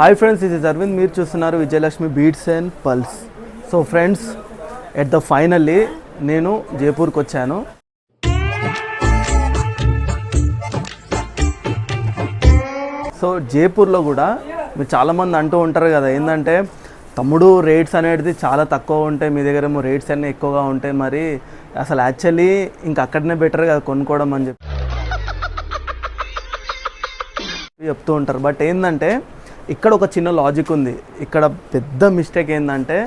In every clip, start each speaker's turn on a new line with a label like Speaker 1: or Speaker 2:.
Speaker 1: Hi friends ఇది అరవింద్ మీరు చూస్తున్నారు Vijayalakshmi beats and pulse so friends at the finally నేను జైపూర్కి వచ్చాను. సో జైపూర్లో కూడా మీరు చాలామంది అంటూ ఉంటారు కదా ఏంటంటే తమ్ముడు రేట్స్ అనేది చాలా తక్కువ ఉంటాయి మీ దగ్గర ఏమో రేట్స్ అన్నీ ఎక్కువగా ఉంటాయి మరి అసలు యాక్చువల్లీ ఇంకా అక్కడనే బెటర్ కదా కొనుక్కోవడం అని చెప్పి చెప్తూ ఉంటారు. బట్ ఏంటంటే ఇక్కడ ఒక చిన్న లాజిక్ ఉంది. ఇక్కడ పెద్ద మిస్టేక్ ఏంటంటే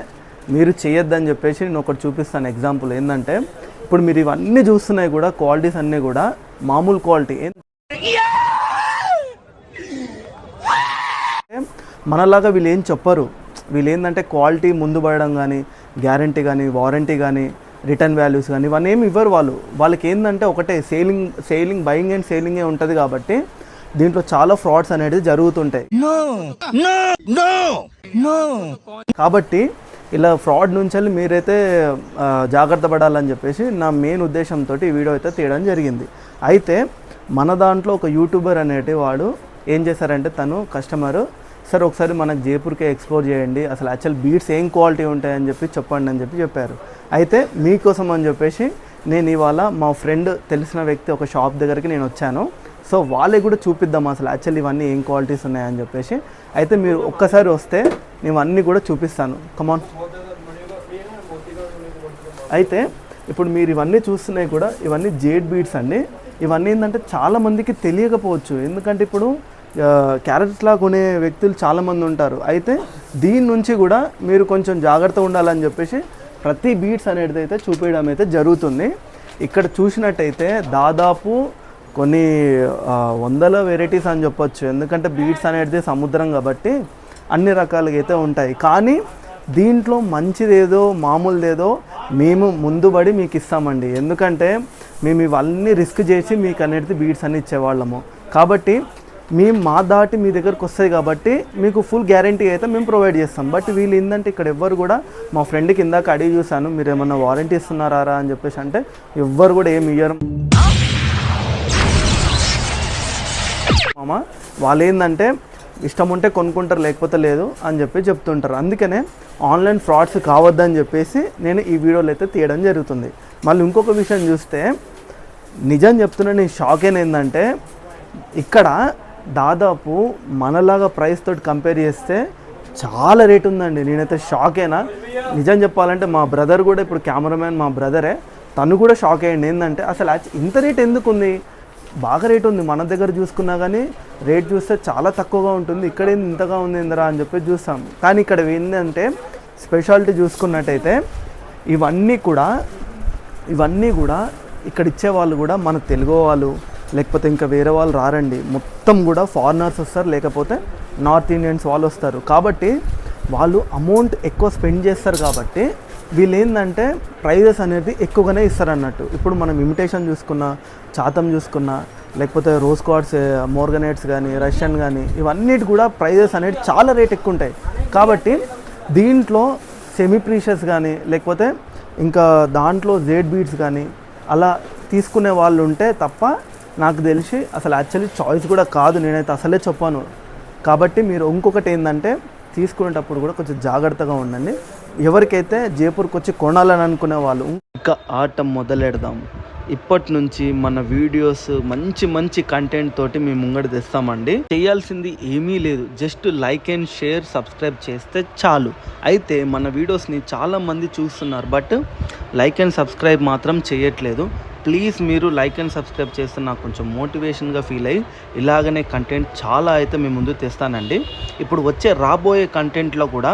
Speaker 1: మీరు చేయొద్దని చెప్పేసి నేను ఒకటి చూపిస్తాను ఎగ్జాంపుల్ ఏంటంటే ఇప్పుడు మీరు ఇవన్నీ చూస్తున్నాయి కూడా క్వాలిటీస్ అన్నీ కూడా మామూలు క్వాలిటీ మనలాగా వీళ్ళు ఏం చెప్పరు. వీళ్ళు ఏంటంటే క్వాలిటీ ముందు పడడం కానీ గ్యారంటీ కానీ వారంటీ కానీ రిటర్న్ వాల్యూస్ కానీ ఇవన్నీ ఏమి ఇవ్వరు వాళ్ళు. వాళ్ళకి ఏంటంటే ఒకటే సేలింగ్ సేలింగ్ బయింగ్ అండ్ సేలింగే ఉంటుంది కాబట్టి దీంట్లో చాలా ఫ్రాడ్స్ అనేది జరుగుతుంటాయి. కాబట్టి ఇలా ఫ్రాడ్ నుంచి మీరైతే జాగ్రత్త పడాలని చెప్పేసి నా మెయిన్ ఉద్దేశంతో ఈ వీడియో అయితే తీయడం జరిగింది. అయితే మన దాంట్లో ఒక యూట్యూబర్ అనేటి వాడు ఏం చేశారంటే తను కస్టమర్ సార్ ఒకసారి మనకు జైపూర్కే ఎక్స్ప్లోర్ చేయండి అసలు యాక్చువల్ బీట్స్ ఏం క్వాలిటీ ఉంటాయని చెప్పి చెప్పండి అని చెప్పి చెప్పారు. అయితే మీకోసం అని చెప్పేసి నేను ఇవాళ మా ఫ్రెండ్ తెలిసిన వ్యక్తి ఒక షాప్ దగ్గరికి నేను వచ్చాను. సో వాళ్ళకి కూడా చూపిద్దాం అసలు యాక్చువల్ ఇవన్నీ ఏం క్వాలిటీస్ ఉన్నాయని చెప్పేసి. అయితే మీరు ఒక్కసారి వస్తే నేను అన్నీ కూడా చూపిస్తాను. కమాన్ అయితే ఇప్పుడు మీరు ఇవన్నీ చూస్తున్నాయి కూడా ఇవన్నీ జేడ్ బీడ్స్ అండి. ఇవన్నీ ఏంటంటే చాలామందికి తెలియకపోవచ్చు. ఎందుకంటే ఇప్పుడు క్యారెట్స్ కొనే వ్యక్తులు చాలామంది ఉంటారు. అయితే దీని నుంచి కూడా మీరు కొంచెం జాగ్రత్త ఉండాలని చెప్పేసి ప్రతి బీడ్స్ అనేది అయితే చూపించడం అయితే జరుగుతుంది. ఇక్కడ చూసినట్టయితే దాదాపు కొన్ని వందల వెరైటీస్ అని చెప్పొచ్చు. ఎందుకంటే బీడ్స్ అనేది సముద్రం కాబట్టి అన్ని రకాలుగా అయితే ఉంటాయి. కానీ దీంట్లో మంచిదేదో మామూలుదేదో మేము ముందుబడి మీకు ఇస్తామండి. ఎందుకంటే మేము ఇవన్నీ రిస్క్ చేసి మీకు అనేది బీడ్స్ అన్ని ఇచ్చేవాళ్ళము. కాబట్టి మేము మా దాటి మీ దగ్గరకు వస్తాయి కాబట్టి మీకు ఫుల్ గ్యారంటీ అయితే మేము ప్రొవైడ్ చేస్తాం. బట్ వీళ్ళు ఏంటంటే ఇక్కడ ఎవ్వరు కూడా మా ఫ్రెండ్కి ఇందాక అడిగి చూశాను మీరు ఏమన్నా వారంటీ ఇస్తున్నారా అని చెప్పేసి అంటే ఎవ్వరు కూడా ఏమి ఇయ్యరు. మామ వాళ్ళు ఏంటంటే ఇష్టం ఉంటే కొనుక్కుంటారు లేకపోతే లేదు అని చెప్పి చెప్తుంటారు. అందుకనే ఆన్లైన్ ఫ్రాడ్స్ కావద్దని చెప్పేసి నేను ఈ వీడియోలు అయితే తీయడం జరుగుతుంది. మళ్ళీ ఇంకొక విషయం చూస్తే నిజం చెప్తున్నా నేను షాక్ అయిన ఏంటంటే ఇక్కడ దాదాపు మనలాగా ప్రైస్ తోటి కంపేర్ చేస్తే చాలా రేట్ ఉందండి. నేనైతే షాక్ అయినా నిజం చెప్పాలంటే మా బ్రదర్ కూడా ఇప్పుడు కెమెరామ్యాన్ మా బ్రదరే తను కూడా షాక్ అయ్యండి. ఏంటంటే అసలు ఇంత రేట్ ఎందుకు ఉంది బాగా రేట్ ఉంది. మన దగ్గర చూసుకున్నా కానీ రేట్ చూస్తే చాలా తక్కువగా ఉంటుంది. ఇక్కడ ఇంతగా ఉంది ఇందరా అని చెప్పి చూస్తాం. కానీ ఇక్కడ ఏంటంటే స్పెషాలిటీ చూసుకున్నట్టయితే ఇవన్నీ కూడా ఇవన్నీ కూడా ఇక్కడ ఇచ్చే వాళ్ళు కూడా మన తెలుగు వాళ్ళు లేకపోతే ఇంకా వేరే వాళ్ళు రారండి. మొత్తం కూడా ఫారినర్స్ వస్తారు లేకపోతే నార్త్ ఇండియన్స్ వాళ్ళు వస్తారు. కాబట్టి వాళ్ళు అమౌంట్ ఎక్కువ స్పెండ్ చేస్తారు కాబట్టి వీళ్ళు ఏంటంటే ప్రైజెస్ అనేది ఎక్కువగానే ఇస్తారు అన్నట్టు ఇప్పుడు మనం ఇమిటేషన్ చూసుకున్నా చాతం చూసుకున్నా లేకపోతే రోజ్ కార్డ్స్ మోర్గనేట్స్ కానీ రష్యన్ కానీ ఇవన్నిటి కూడా ప్రైజెస్ అనేది చాలా రేట్ ఎక్కువ ఉంటాయి కాబట్టి దీంట్లో సెమీ ప్రీషియస్ కానీ లేకపోతే ఇంకా దాంట్లో జేడ్ బీడ్స్ కానీ అలా తీసుకునే వాళ్ళు ఉంటే తప్ప నాకు తెలిసి అసలు యాక్చువల్లీ చాయిస్ కూడా కాదు నేనైతే అసలే చెప్పాను. కాబట్టి మీరు ఇంకొకటి ఏంటంటే తీసుకునేటప్పుడు కూడా కొంచెం జాగ్రత్తగా ఉండండి. ఎవరికైతే జైపూర్కి వచ్చి కొనాలని అనుకునే వాళ్ళు. ఇంకా ఆట మొదలెడదాం. ఇప్పటి నుంచి మన వీడియోస్ మంచి మంచి కంటెంట్ తోటి మేము ముంగడు తెస్తామండి. చేయాల్సింది ఏమీ లేదు. Just like and share subscribe చేస్తే చాలు. అయితే మన వీడియోస్ని చాలామంది చూస్తున్నారు బట్ లైక్ అండ్ సబ్స్క్రైబ్ మాత్రం చేయట్లేదు. ప్లీజ్ మీరు లైక్ అండ్ సబ్స్క్రైబ్ చేస్తే నాకు కొంచెం మోటివేషన్గా ఫీల్ అయ్యి ఇలాగనే కంటెంట్ చాలా అయితే మేము ముందు తెస్తానండి. ఇప్పుడు వచ్చే రాబోయే కంటెంట్లో కూడా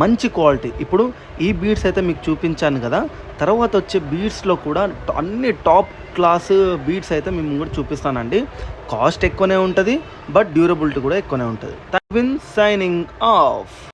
Speaker 1: మంచి క్వాలిటీ. ఇప్పుడు ఈ బీడ్స్ అయితే మీకు చూపించాను కదా తర్వాత వచ్చే బీడ్స్లో కూడా అన్ని టాప్ క్లాస్ బీడ్స్ అయితే మేము కూడా చూపిస్తానండి. కాస్ట్ ఎక్కువనే ఉంటుంది బట్ డ్యూరబిలిటీ కూడా ఎక్కువనే ఉంటుంది. విన్ సైనింగ్ ఆఫ్.